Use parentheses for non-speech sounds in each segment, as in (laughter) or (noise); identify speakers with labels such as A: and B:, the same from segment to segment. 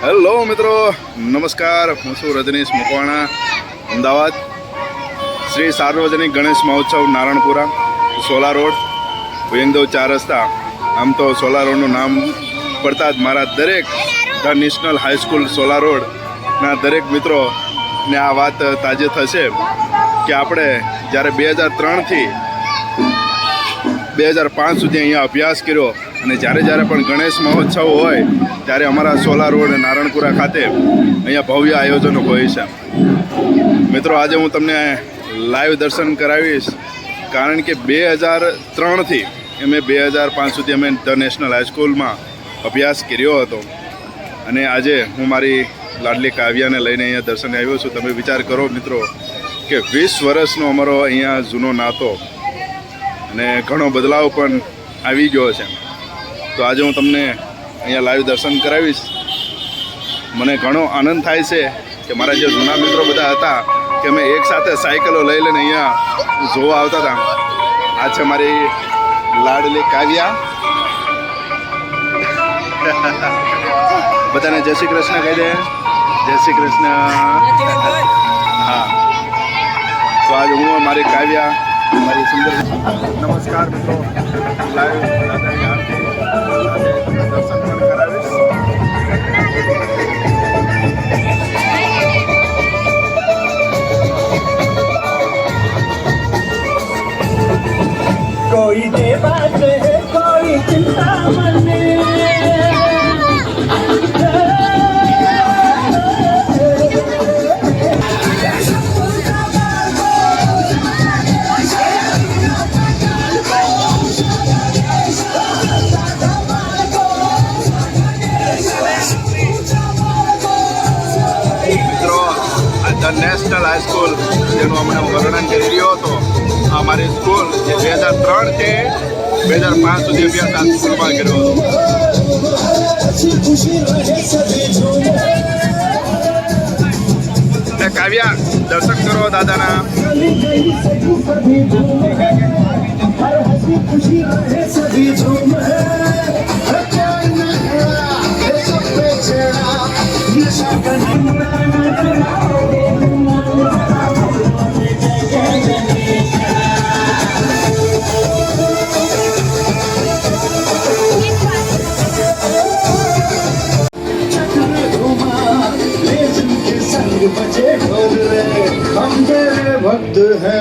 A: Hello મિત્રો, નમસ્કાર. હું છું રજનીશ મકવાણા, અમદાવાદ. શ્રી સાર્વજનિક ગણેશ મહોત્સવ નારણપુરા, સોલા રોડ ભુયંગદેવ ચાર રસ્તા. આમ તો સોલા રોડનું નામ પડતા જ મારા દરેક ધ નેશનલ હાઈસ્કૂલ સોલા રોડના દરેક મિત્રોને આ વાત તાજે થશે કે આપણે જ્યારે બે હજાર ત્રણથી બે હજાર પાંચ સુધી અહીંયા અભ્યાસ કર્યો અને જ્યારે જ્યારે પણ ગણેશ મહોત્સવ હોય, ત્યારે અમારા સોલા રોડ નારણપુરા ખાતે અહીંયા ભવ્ય આયોજનો હોય છે. મિત્રો, આજે હું તમને લાઈવ દર્શન કરાવીશ, કારણ કે બે હજાર ત્રણથી અમે બે હજાર પાંચ સુધી અમે ધ નેશનલ હાઈસ્કૂલમાં અભ્યાસ કર્યો હતો. અને આજે હું મારી લાડલી કાવ્યાને લઈને અહીંયા દર્શને આવ્યો છું. તમે વિચાર કરો મિત્રો, કે વીસ વર્ષનો અમારો અહીંયા જૂનો નાતો અને ઘણો બદલાવ પણ આવી ગયો છે. તો આજે હું તમને અહીંયા લાઈવ દર્શન કરાવીશ. મને ઘણો આનંદ થાય છે કે મારા જે જૂના મિત્રો બધા હતા કે અમે એક સાથે સાયકલો લઈ લઈને અહીંયા જોવા આવતા હતા. આ છે મારી લાડલી કાવ્યા. (laughs) બધાને જય શ્રી કૃષ્ણ કહી દે. જય શ્રી કૃષ્ણ. હા. તો આજે હું મારી કાવ્યા, મારી સુંદર નમસ્કાર મિત્રો. લાઈવ દર્શન પણ કરાવીશ નેશનલ હાઈસ્કૂલ જેનું અમને વર્ણન કરી રહ્યો હતો. અમારી સ્કૂલ જે બે હજાર ત્રણ ત્રણથી બે હજાર પાંચ સુધી અભ્યાસ આ સ્કૂલમાં કર્યો હતો. ને કાવ્યા દર્શક કરો દાદાના.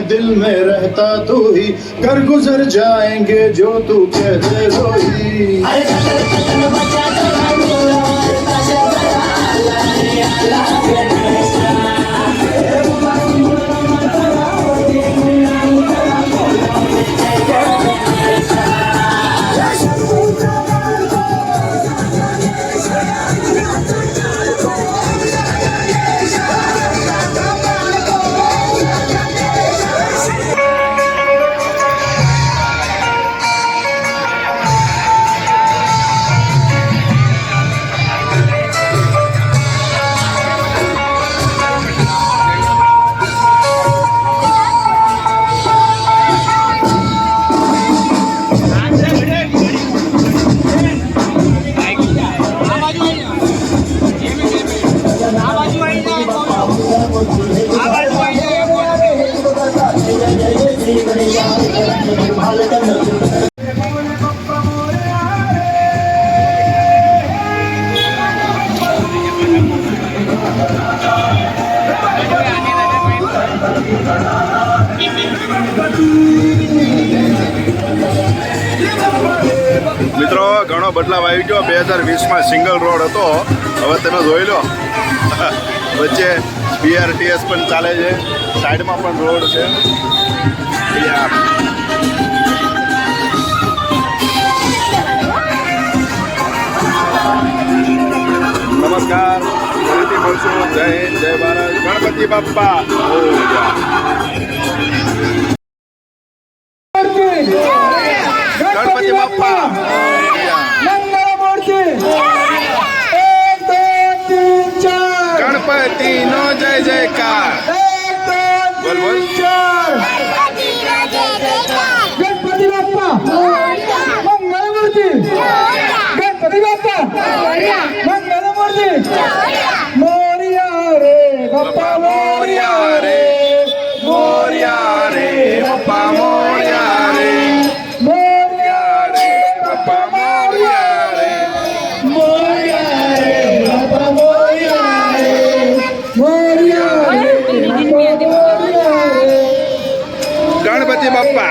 B: दिल में रहता तू ही कर गुजर जाएंगे जो तू कह दे रोही
A: મિત્રો, ઘણો બદલાવ આવી ગયો. બે હજાર વીસમાં સિંગલ રોડ હતો. હવે તમે જોઈ લો. (laughs) વચ્ચે બીઆરટીએસ પણ ચાલે છે. સાઈડમાં પણ રોડ છે. ફરીથી મળશું જય હિન્દ જય ભારત ગણપતિ બાપ્પા ગણપતિ બાપ્પા ગણપતિ বাপ্পা